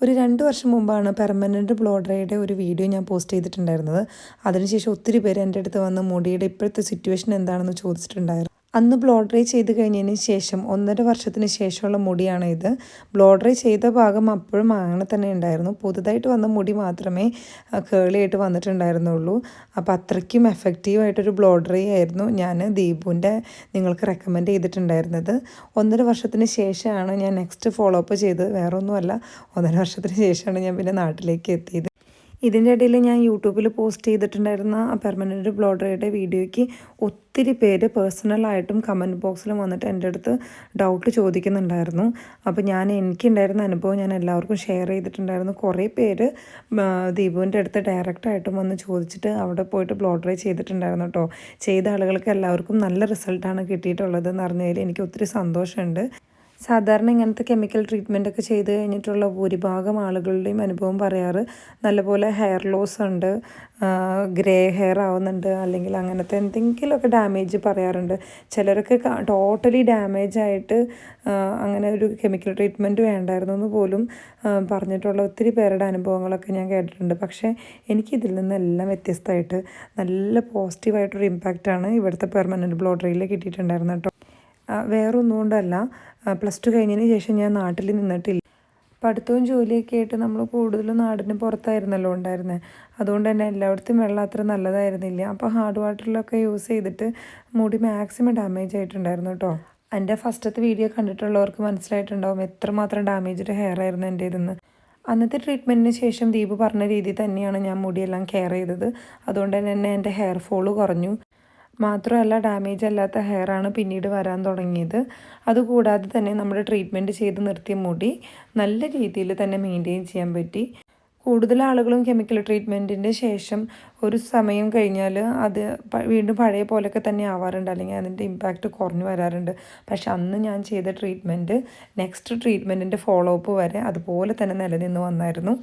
ഒരു രണ്ട് വർഷം മുമ്പാണ് പെർമനന്റ് ബ്ലോഡറയുടെ ഒരു വീഡിയോ ഞാൻ പോസ്റ്റ് ചെയ്തിട്ടുണ്ടായിരുന്നത്. അതിനുശേഷം ഒത്തിരി പേര് എന്റെ അടുത്ത് വന്ന് മുടിയുടെ ഇപ്പോഴത്തെ സിറ്റുവേഷൻ എന്താണെന്ന് ചോദിച്ചിട്ടുണ്ടായിരുന്നു. അന്ന് ബ്ലോഡറി ചെയ്ത് കഴിഞ്ഞതിന് ശേഷം ഒന്നര വർഷത്തിന് ശേഷമുള്ള മുടിയാണ് ഇത് ബ്ലോഡറി ചെയ്ത ഭാഗം അപ്പോഴും അങ്ങനെ തന്നെ ഉണ്ടായിരുന്നു. പുതുതായിട്ട് വന്ന മുടി മാത്രമേ കേളിയായിട്ട് വന്നിട്ടുണ്ടായിരുന്നുള്ളൂ. അപ്പോൾ അത്രയ്ക്കും എഫക്റ്റീവായിട്ടൊരു ബ്ലോ ഡ്രൈ ആയിരുന്നു ഞാൻ ദീപുവിന്റെ നിങ്ങൾക്ക് റെക്കമെൻഡ് ചെയ്തിട്ടുണ്ടായിരുന്നത്. ഒന്നര വർഷത്തിന് ശേഷമാണ് ഞാൻ നെക്സ്റ്റ് ഫോളോ അപ്പ് ചെയ്തത് വേറൊന്നുമല്ല ഒന്നര വർഷത്തിന് ശേഷമാണ് ഞാൻ പിന്നെ നാട്ടിലേക്ക് എത്തിയത്. ഇതിന്റെ ഇടയിൽ ഞാൻ യൂട്യൂബിൽ പോസ്റ്റ് ചെയ്തിട്ടുണ്ടായിരുന്ന പെർമനന്റ് ബ്ലോഡറയുടെ വീഡിയോയ്ക്ക് ഒത്തിരി പേര് പേഴ്സണലായിട്ടും കമന്റ് ബോക്സിലും വന്നിട്ട് എന്റെ അടുത്ത് ഡൗട്ട് ചോദിക്കുന്നുണ്ടായിരുന്നു. അപ്പോൾ ഞാൻ എനിക്കുണ്ടായിരുന്ന അനുഭവം ഞാൻ എല്ലാവർക്കും ഷെയർ ചെയ്തിട്ടുണ്ടായിരുന്നു. കുറേ പേര് ദീപുവിന്റെ അടുത്ത് ഡയറക്റ്റായിട്ടും വന്ന് ചോദിച്ചിട്ട് അവിടെ പോയിട്ട് ബ്ലോഡറി ചെയ്തിട്ടുണ്ടായിരുന്നു കേട്ടോ. ചെയ്ത ആളുകൾക്ക് എല്ലാവർക്കും നല്ല റിസൾട്ടാണ് കിട്ടിയിട്ടുള്ളത് എന്ന് പറഞ്ഞതിൽ എനിക്ക് ഒത്തിരി സന്തോഷമുണ്ട്. സാധാരണ ഇങ്ങനത്തെ കെമിക്കൽ ട്രീറ്റ്മെന്റ് ഒക്കെ ചെയ്ത് കഴിഞ്ഞിട്ടുള്ള ഭൂരിഭാഗം ആളുകളുടെയും അനുഭവം പറയാറ്. നല്ലപോലെ ഹെയർ ലോസ് ഉണ്ട് ഗ്രേ ഹെയർ ആവുന്നുണ്ട് അല്ലെങ്കിൽ അങ്ങനത്തെ എന്തെങ്കിലുമൊക്കെ ഡാമേജ് പറയാറുണ്ട്. ചിലരൊക്കെ ടോട്ടലി ഡാമേജ് ആയിട്ട് അങ്ങനെ ഒരു കെമിക്കൽ ട്രീറ്റ്മെന്റ് വേണ്ടായിരുന്നു എന്ന് പോലും പറഞ്ഞിട്ടുള്ള ഒത്തിരി പേരുടെ അനുഭവങ്ങളൊക്കെ ഞാൻ കേട്ടിട്ടുണ്ട്. പക്ഷേ എനിക്കിതിൽ നിന്നെല്ലാം വ്യത്യസ്തമായിട്ട് നല്ല പോസിറ്റീവായിട്ടൊരു ഇമ്പാക്റ്റാണ് ഇവിടുത്തെ പെർമനന്റ് ബ്ലോഡറിയിൽ കിട്ടിയിട്ടുണ്ടായിരുന്നു കേട്ടോ. വേറൊന്നും കൊണ്ടല്ല. പ്ലസ് ടു കഴിഞ്ഞതിന് ശേഷം ഞാൻ നാട്ടിൽ നിന്നിട്ടില്ല. പഠിത്തവും ജോലിയൊക്കെ ആയിട്ട് നമ്മൾ കൂടുതലും നാടിന് പുറത്തായിരുന്നല്ലോ ഉണ്ടായിരുന്നത് അതുകൊണ്ട് തന്നെ എല്ലായിടത്തും വെള്ളം അത്ര നല്ലതായിരുന്നില്ല. അപ്പോൾ ഹാർഡ് വാട്ടറിലൊക്കെ യൂസ് ചെയ്തിട്ട് മുടി മാക്സിമം ഡാമേജ് ആയിട്ടുണ്ടായിരുന്നു കേട്ടോ എന്റെ ഫസ്റ്റത്തെ വീഡിയോ കണ്ടിട്ടുള്ളവർക്ക് മനസ്സിലായിട്ടുണ്ടാവും എത്രമാത്രം ഡാമേജ്ഡ് ഹെയർ ആയിരുന്നു എന്റെ ഇതെന്ന് അന്നത്തെ ട്രീറ്റ്മെന്റിന് ശേഷം ദീപ് പറഞ്ഞ രീതിയിൽ തന്നെയാണ് ഞാൻ മുടിയെല്ലാം കെയർ ചെയ്തത്. അതുകൊണ്ട് തന്നെ എന്റെ ഹെയർ ഫോൾ കുറഞ്ഞു. മാത്രമല്ല ഡാമേജ് അല്ലാത്ത ഹെയറാണ് പിന്നീട് വരാൻ തുടങ്ങിയത്. അതുകൂടാതെ തന്നെ നമ്മുടെ ട്രീറ്റ്മെന്റ് ചെയ്ത് നിർത്തിയ മുടി നല്ല രീതിയിൽ തന്നെ മെയിന്റെയിൻ ചെയ്യാൻ പറ്റി. കൂടുതൽ ആളുകളും കെമിക്കൽ ട്രീറ്റ്മെന്റിന്റെ ശേഷം ഒരു സമയം കഴിഞ്ഞാൽ അത് വീണ്ടും പഴയ പോലെയൊക്കെ തന്നെ ആവാറുണ്ട്. അല്ലെങ്കിൽ അതിന്റെ ഇമ്പാക്റ്റ് കുറഞ്ഞു വരാറുണ്ട്. പക്ഷെ അന്ന് ഞാൻ ചെയ്ത ട്രീറ്റ്മെന്റ് നെക്സ്റ്റ് ട്രീറ്റ്മെന്റിന്റെ ഫോളോ അപ്പ് വരെ അതുപോലെ തന്നെ നിലനിന്ന് വന്നായിരുന്നു.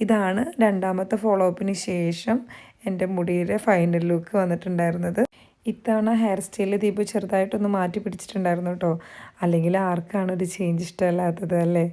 ഇതാണ് രണ്ടാമത്തെ ഫോളോ അപ്പിന് ശേഷം എന്റെ മുടിയുടെ ഫൈനൽ ലുക്ക് വന്നിട്ടുണ്ടായിരുന്നത്. ഇത്തവണ ഹെയർ സ്റ്റൈൽ ദീപു ചെറുതായിട്ടൊന്ന് മാറ്റി പിടിച്ചിട്ടുണ്ടായിരുന്നു കേട്ടോ അല്ലെങ്കിൽ ആർക്കാണ് ഒരു ചേഞ്ച് ഇഷ്ടമല്ലാത്തത് അല്ലേ?